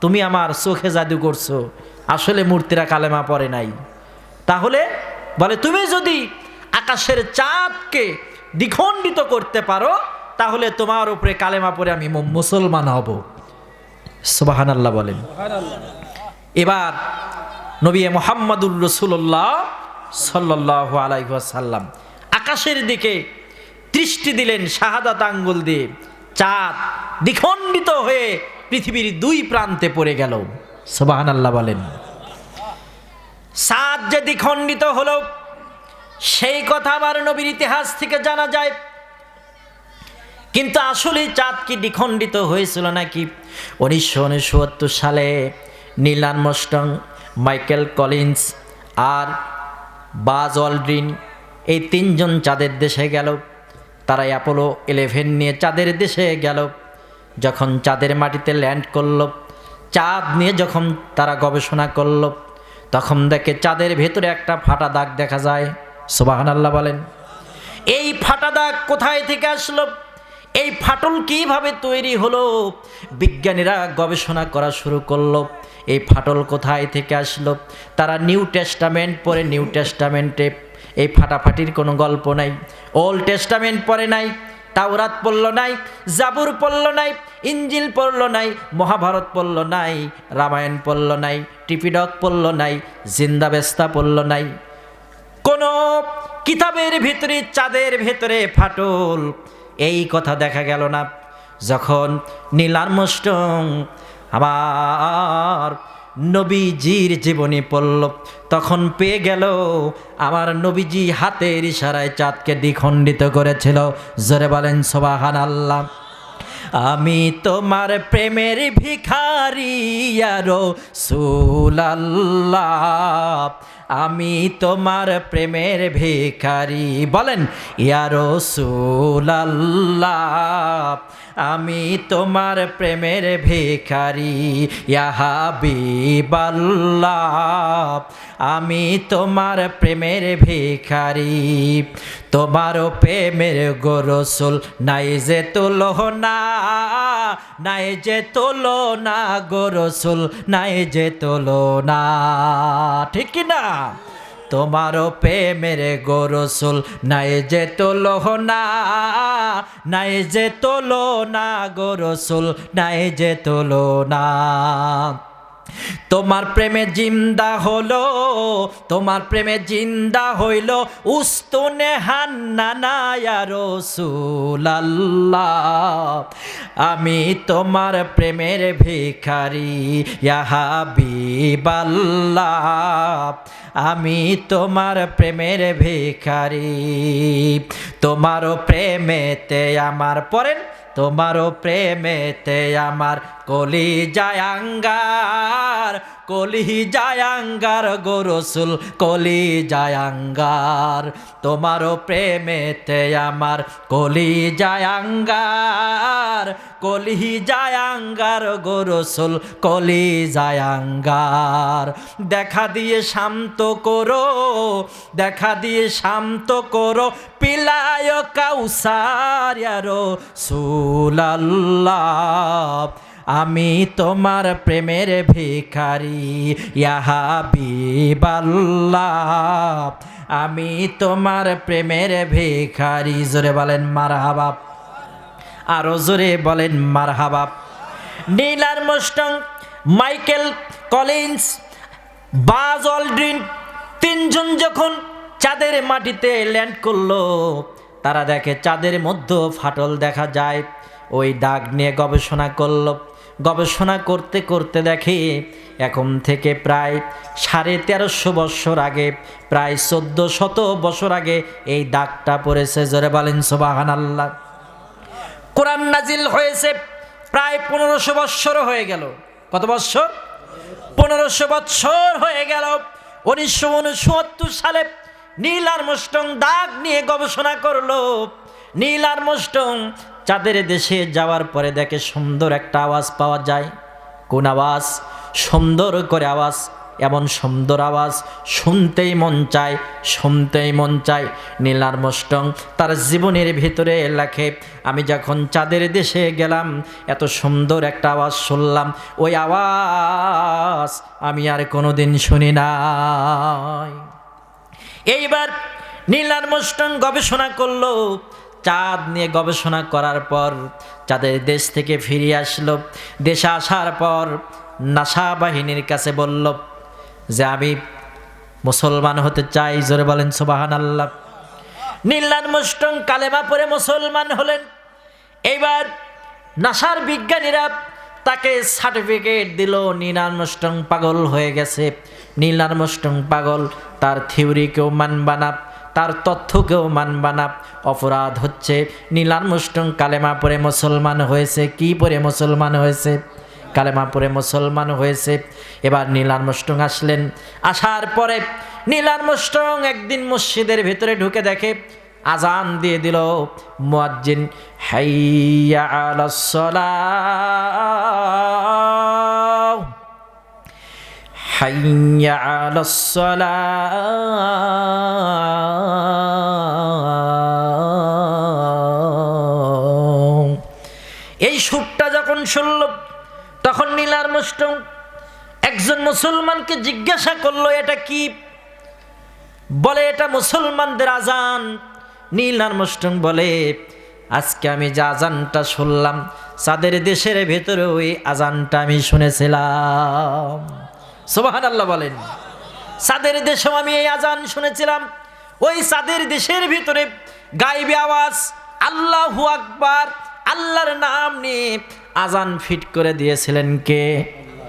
তুমি আমার চোখে জাদু করছ। আসলে মূর্তিরা কালেমা পড়ে নাই। তাহলে বলে, তুমি যদি আকাশের চাঁদকে দ্বিখণ্ডিত করতে পারো, তাহলে তোমার উপরে কালেমা পরে আমি মুসলমান হব। সুবাহান আল্লাহ বলেন। এবার নবী মোহাম্মদুর রসুল্লাহ সাল্লাহ আলাইসাল্লাম আকাশের দিকে দৃষ্টি দিলেন শাহাদাত আঙ্গুল দিয়ে। চাঁদ দ্বিখণ্ডিত হয়ে পৃথিবীর দুই প্রান্তে পড়ে গেল। সুবাহান আল্লাহ বলেন। চাঁদ যে দ্বিখণ্ডিত হলো, সেই কথা আবার নবীর ইতিহাস থেকে জানা যায়। কিন্তু আসলে চাঁদ কি দ্বিখণ্ডিত হয়েছিল নাকি? উনিশশো উনসত্তর সালে নীলান মস্টং মাইকেল কলিন্স আর বাজ অলড্রিন এই তিনজন চাঁদের দেশে গেল। তারা অ্যাপোলো ইলেভেন নিয়ে চাঁদের দেশে গেল। যখন চাঁদের মাটিতে ল্যান্ড করল, চাঁদ নিয়ে যখন তারা গবেষণা করল, তখন দেখে চাঁদের ভেতরে একটা ফাটা দাগ দেখা যায়। সুবাহান আল্লাহ বলেন, এই ফাটা দাগ কোথায় থেকে আসলো? এই ফাটল কীভাবে তৈরি হলো? বিজ্ঞানীরা গবেষণা করা শুরু করল, এই ফাটল কোথায় থেকে আসলো? তারা নিউ টেস্টামেন্ট পরে নিউ টেস্টামেন্টে এই ফাটাফাটির কোনো গল্প নাই। ওল্ড টেস্টামেন্ট পরে নাই তাওরাত পড়ল নাই, জাবুর পড়ল নাই ইঞ্জিল পড়ল নাই, মহাভারত পড়ল নাই, রামায়ণ পড়ল নাই টিপিডক পড়ল নাই, জিন্দাবেস্তা পড়ল নাই। কোনো কিতাবের ভিতরে, চাঁদের ভেতরে ফাটল, এই কথা দেখা গেল না। যখন নীলার্মষ্টং আমার নবীজির জীবনী পড়ল। তখন পেয়ে গেল আমার নবীজি হাতের ইশারায় চাঁদকে দ্বিখণ্ডিত করেছিল। জোরে বলেন সোবাহান আল্লাহ আমি তোমার প্রেমের ভিখারি আরও সুলাল্লাহ আমি তোমার প্রেমের ভিখারি। বলেন ইয়ারো সুলাল্লাহ আমি তোমার প্রেমের ভিখারি ইয়াহাবিবাল্লাহ আমি তোমার প্রেমের ভিখারি। তোমারও প্রেমের গোরসুল নাই যে তুলনা নাই যে তুলনা গোরসুল নাই যে তুলনা। ঠিক কি না? তোমারও প্রেমের গোরসুল নাই যে তুলনা, নাই যে তুলনা গোরসুল নাই যে তুলনা। তোমার প্রেমে জিন্দা হলো, তোমার প্রেমে জিন্দা হইল উস্তনে হান্নানায়া রসুলাল্লাহ। আমি তোমার প্রেমের ভিখারি ইয়াহাবিবাল্লাহ আমি তোমার প্রেমের ভিখারি। তোমারও প্রেমেতে আমার পরেন, তোমারও প্রেমেতে আমার কলি জায়াঙ্গার কলি জায়াঙ্গার গোরসুল কলি জায়াঙ্গার তোমারও প্রেমেতে আমার কলি জায়াঙ্গার কলি জায়াঙ্গার গোরসুল কলি জায়াঙ্গার দেখা দিয়ে শান্ত করো, দেখা দিয়ে শান্ত করো, পিলায় কাউসারিয়ারো সুলাল্লাহ আমি তোমার প্রেমের ভিখারি ইয়াহাবিবাল্লাহ আমি তোমার প্রেমের ভিখারি। জোরে বলেন মার হাবাব আরও জোরে বলেন মার হাবাব নীলার মোস্টং মাইকেল কলিন্স, বাজ অলড্রিন, তিনজন যখন চাঁদের মাটিতে ল্যান্ড করল, তারা দেখে চাঁদের মধ্যে ফাটল দেখা যায়। ওই দাগ নিয়ে গবেষণা করল। গবেষণা করতে করতে দেখে এখন থেকে প্রায় সাড়ে তেরোশো বছর আগে, প্রায় চোদ্দ শত বছর আগে এই দাগটা পড়েছে। জোরে বলেন সোবাহান আল্লাহ কোরআন নাজিল হয়েছে প্রায় পনেরোশো বৎসর হয়ে গেল। কত বৎসর? পনেরোশো বৎসর হয়ে গেল। উনিশশো উনসত্তর সালে নীল আর্মস্টং দাগ নিয়ে গবেষণা করল। নীল আর্মস্টং চাঁদের দেশে যাওয়ার পরে দেখে সুন্দর একটা আওয়াজ পাওয়া যায়। কোন আওয়াজ? সুন্দর করে আওয়াজ। এমন সুন্দর আওয়াজ শুনতেই মন চায়, শুনতেই মন চায়। নীলার মষ্টং তার জীবনের ভিতরে লেখে, আমি যখন চাঁদের দেশে গেলাম, এত সুন্দর একটা আওয়াজ শুনলাম। ওই আওয়াজ আমি আর কোনোদিন শুনি নাই। এইবার নীলার মুষ্টং গবেষণা করল চাঁদ নিয়ে গবেষণা করার পর চাঁদের দেশ থেকে ফিরে আসলো। দেশে আসার পর নাসা বাহিনীর কাছে বলল, যে আমি মুসলমান হতে চাই, জোরে বলেন সুবাহান আল্লাহ নীলার মুষ্টং কালেমা পরে মুসলমান হলেন। এইবার নাসার বিজ্ঞানীরা তাকে সার্টিফিকেট দিল নীলার মুষ্টং পাগল হয়ে গেছে। নীলার মুষ্টং পাগল তার থিওরিকেও মানবানা তার তথ্যকেও মানবানা অপরাধ হচ্ছে নীলার মুষ্টং, কালেমা পরে মুসলমান হয়েছে, কি পরে মুসলমান হয়েছে? কালেমা পরে মুসলমান হয়েছে। এবার নীলার মুষ্টং আসলেন। আসার পরে নীলার মুষ্টং একদিন মসজিদের ভেতরে ঢুকে দেখে আজান দিয়ে দিল, মুয়াজ্জিন, হাইয়া আলাস হাইয়া আলাস সালাহ এই সুরটা যখন শুনল, তখন নীলার মুষ্টং একজন মুসলমানকে জিজ্ঞাসা করল, এটা কি? বলে, এটা মুসলমানদের আজান। নীলার মুষ্টং বলে, আজকে আমি যে আজানটা শুনলাম চাঁদের দেশের ভেতরে ওই আজানটা আমি শুনেছিলাম। সোবাহান আল্লাহ বলেন। সাদের দেশেও আমি এই আজান শুনেছিলাম। ওই সাদের দেশের ভিতরে গাইবে আওয়াজ, আল্লাহু আকবার, আল্লাহর নাম নিয়ে আজান ফিট করে দিয়েছিলেন কে?